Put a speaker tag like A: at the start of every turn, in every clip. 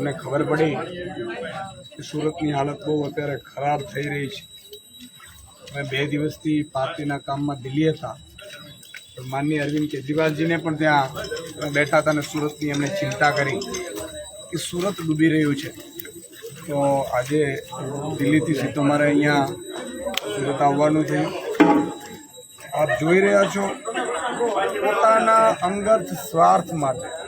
A: અમને ખબર પડી કે સુરતની હાલત બહુ અત્યારે ખરાબ થઈ રહી છે. અમે બે દિવસથી પાર્ટીના કામમાં દિલ્હી હતા. માનનીય અરવિંદ કેજરીવાલજીને પણ ત્યાં બેઠા હતા અને સુરતની એમણે ચિંતા કરી કે સુરત ડૂબી રહ્યું છે. તો આજે દિલ્હીથી સીધો મારે અહીંયા સુરત આવવાનું થયું આપ જોઈ રહ્યા છો પોતાના અંગત સ્વાર્થ માટે.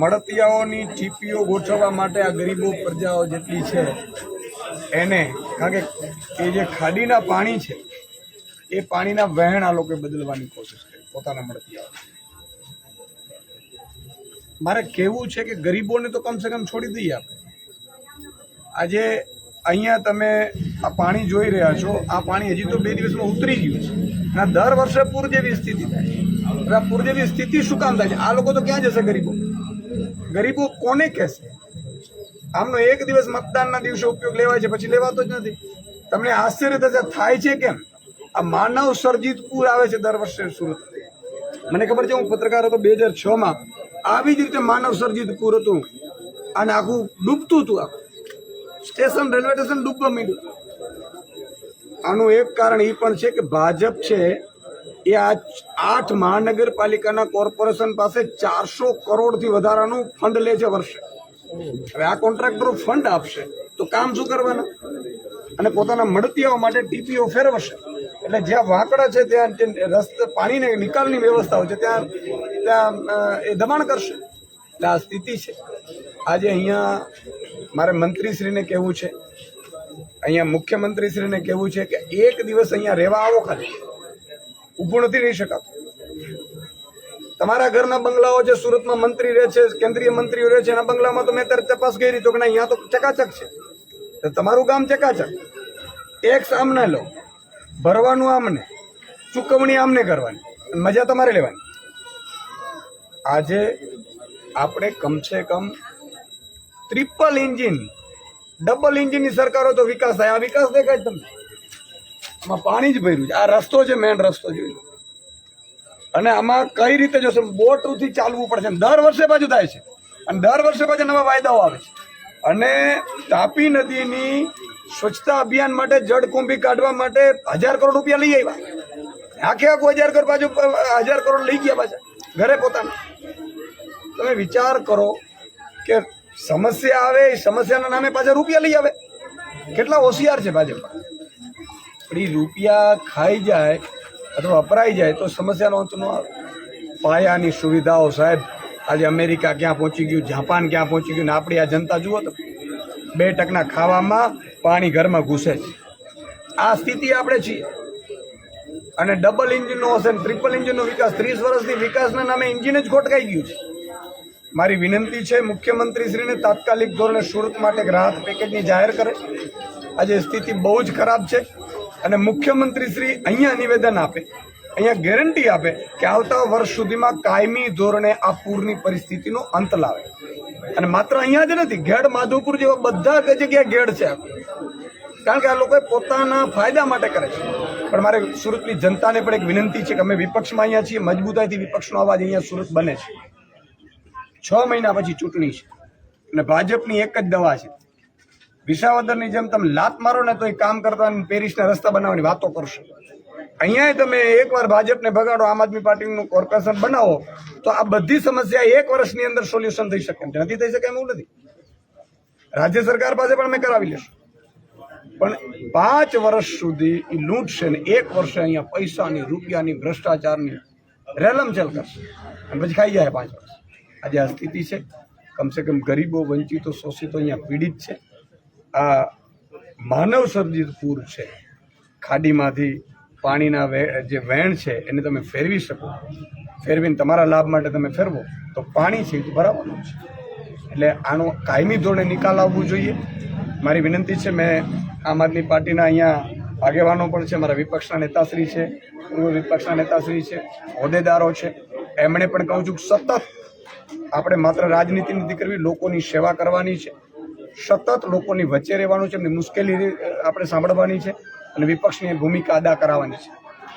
A: મળતિયાઓની ટીપીઓ ગોઠવવા માટે આ ગરીબો પ્રજાઓ જેટલી છે, એને, કારણ કે એ જે ખાડીના પાણી છે, એ પાણીના વહેણ આ લોકોએ બદલવાની કોશિશ કરી, પોતાના મળતિયાઓ. મારે કહેવું છે કે ગરીબોને તો કમસે કમ છોડી દઈએ આપણે. આજે અહીંયા તમે આ પાણી જોઈ રહ્યા છો, આ પાણી હજી તો બે દિવસમાં ઉતરી ગયું છે. અને દર વર્ષે પૂર જેવી સ્થિતિ થાય છે. પૂર જેવી સ્થિતિ શું કામ થાય છે? આ લોકો તો ક્યાં જશે ગરીબો? ગરીબો કોને કહેશે આમનો એક દિવસ મતદાનના દિવસે ઉપયોગ લેવાય છે, પછી લેવાતો જ નથી. તમને આશ્ચર્ય થશે, થાય છે કેમ? આ માનવ સર્જિત પૂર આવે છે દર વર્ષે સુરત મને ખબર છે, હું પત્રકાર હતો બે હજાર છ માં આવી જ રીતે માનવ સર્જિત પૂર હતું. અને આખું ડૂબતું હતું આખું. સ્ટેશન, રેલવે સ્ટેશન ડૂબવા માંડ્યું. આનું એક કારણ એ પણ છે કે ભાજપ છે એ આ આઠ મહાનગરપાલિકાના કોર્પોરેશન પાસે ચારસો કરોડથી વધારાનું ફંડ લે છે વર્ષે. હવે આ કોન્ટ્રાક્ટરો ફંડ આપશે. તો કામ શું કરવાના? અને પોતાના મળતીઓ માટે ટીપીઓ ફેરવશે. એટલે જ્યાં વાંકડા છે, ત્યાં રસ્તે પાણીને નિકાલની વ્યવસ્થાઓ છે, ત્યાં ત્યાં એ દબાણ કરશે. એટલે આ સ્થિતિ છે. આજે અહીંયા મારે મંત્રીશ્રીને કહેવું છે. અહીંયા મુખ્યમંત્રીશ્રીને કહેવું છે કે એક દિવસ અહીંયા રહેવા આવો ખાલી. ઊભું નથી રહી શકાતું. તમારા ઘરના બંગલાઓ જે સુરતમાં મંત્રી રહે છે, કેન્દ્રીય મંત્રીઓ રહે છે, એના બંગલામાં તો મેં અત્યારે તપાસ કરી તો કે અહીંયા તો ચકાચક છે. તો તમારું કામ ચકાચક. ટેક્સ આમને લો, ભરવાનું આમને, ચૂકવણી આમને કરવાની મજા તમારે લેવાની. આજે આપણે કમસે કમ ટ્રિપલ એન્જિન, ડબલ એન્જિનની સરકારો તો વિકાસ થાય. આ વિકાસ દેખાય તમને. આમાં પાણી જ ભર્યું છે. આ રસ્તો છે મેન રસ્તો, જોઈ લો. અને આમાં કઈ રીતે જોશે, બોટથી ચાલવું પડશે દર વર્ષે પાછું થાય છે. અને દર વર્ષે પાછા નવા વાયદાઓ આવે છે. અને તાપી નદીની સ્વચ્છતા અભિયાન માટે જળકુંભી કાઢવા માટે હજાર કરોડ રૂપિયા લઈ આવ્યા. આખે આખું હજાર કરોડ પાછું હજાર કરોડ લઈ ગયા પાછા, ઘરે પોતાના. તમે વિચાર કરો કે સમસ્યા આવે, એ સમસ્યાના નામે પાછા રૂપિયા લઈ આવે. કેટલા હોશિયાર છે ભાજપ. પણ એ રૂપિયા ખાઈ જાય અથવા વપરાઈ જાય તો સમસ્યાનો અંત ન આવે. પાયાની સુવિધાઓ સાહેબ, આજે અમેરિકા ક્યાં પહોંચી ગયું, જાપાન ક્યાં પહોંચી ગયું ને આપણી આ જનતા જુઓ તો બે ટકના ખાવામાં પાણી ઘરમાં ઘૂસે છે. આ સ્થિતિ આપણે છીએ. અને ડબલ એન્જિનનો હશે ને ટ્રિપલ એન્જિનનો વિકાસ, ત્રીસ વર્ષથી વિકાસના નામે એન્જિન જ ખોટકાઈ ગયું છે. મારી વિનંતી છે મુખ્યમંત્રીશ્રીને તાત્કાલિક ધોરણે સુરત માટે એક રાહત પેકેજની જાહેર કરે. આજે સ્થિતિ બહુ જ ખરાબ છે. અને મુખ્યમંત્રીશ્રી અહીંયા નિવેદન આપે, અહીંયા ગેરંટી આપે કે આવતા વર્ષ સુધીમાં કાયમી ધોરણે આ પૂરની પરિસ્થિતિનો અંત લાવે. અને માત્ર અહીંયા જ નથી, ઘેડ માધવપુર જેવા બધા જગ્યાએ ઘેડ છે. કારણ કે આ લોકો પોતાના ફાયદા માટે કરે છે. પણ મારે સુરતની જનતાને પણ એક વિનંતી છે કે અમે વિપક્ષમાં અહીંયા છીએ, મજબૂતાઈથી વિપક્ષનો અવાજ અહીંયા સુરત બને છે. છ મહિના પછી ચૂંટણી છે. અને ભાજપની એક જ દવા છે. વિસાવદરની જેમ તમે લાત મારો ને તો એ કામ કરતા પેરિસના રસ્તા બનાવવાની વાતો કરશો. અહીંયા તમે એકવાર ભાજપને ભગાડો, આમ આદમી પાર્ટીનું કોર્પોરેશન બનાવો, તો આ બધી સમસ્યા એક વર્ષની અંદર સોલ્યુશન થઈ શકે. નથી થઈ શકે એવું નથી. રાજ્ય સરકાર પાસે પણ અમે કરાવી લેશું. પણ પાંચ વર્ષ સુધી એ લૂંટશે ને એક વર્ષે અહીંયા પૈસાની, રૂપિયાની, ભ્રષ્ટાચારની રેલમચેલ કરશે. અને પછી ખાઈ જાય પાંચ વર્ષ. આજે આ સ્થિતિ છે. કમસે કમ ગરીબો, વંચિતો, શોષિતો અહીંયા પીડિત છે. આ માનવ સર્જિત પૂર છે. ખાડીમાંથી પાણીના જે વેણ છે, એને તમે ફેરવી શકો. ફેરવીને તમારા લાભ માટે તમે ફેરવો, તો પાણી છે એ ભરાવાનું છે. એટલે આનો કાયમી ધોરણે નિકાલ આવવું જોઈએ. મારી વિનંતી છે, મેં આમ આદમી પાર્ટીના અહીંયા આગેવાનો પણ છે, મારા વિપક્ષના નેતાશ્રી છે, પૂર્વ વિપક્ષના નેતાશ્રી છે, હોદ્દેદારો છે. એમણે પણ કહું છું સતત આપણે માત્ર રાજનીતિ નથી કરવી લોકોની સેવા કરવાની છે. સતત લોકોની વચ્ચે રહેવાનું છે એમની મુશ્કેલી આપણે સાંભળવાની છે અને વિપક્ષની ભૂમિકા અદા કરાવવાની છે.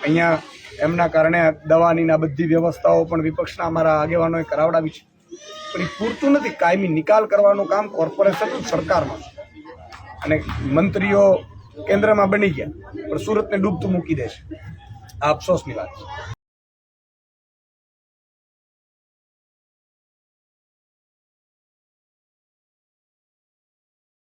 A: અહીંયા એમના કારણે દવાની ને બધી વ્યવસ્થાઓ પણ વિપક્ષના અમારા આગેવાનોએ કરાવડાવી છે. પણ એ પૂરતું નથી. કાયમી નિકાલ કરવાનું કામ કોર્પોરેશન સરકારમાં અને મંત્રીઓ કેન્દ્રમાં બની ગયા, પણ સુરતને ડૂબતું મૂકી દેશે આ અફસોસની વાત છે.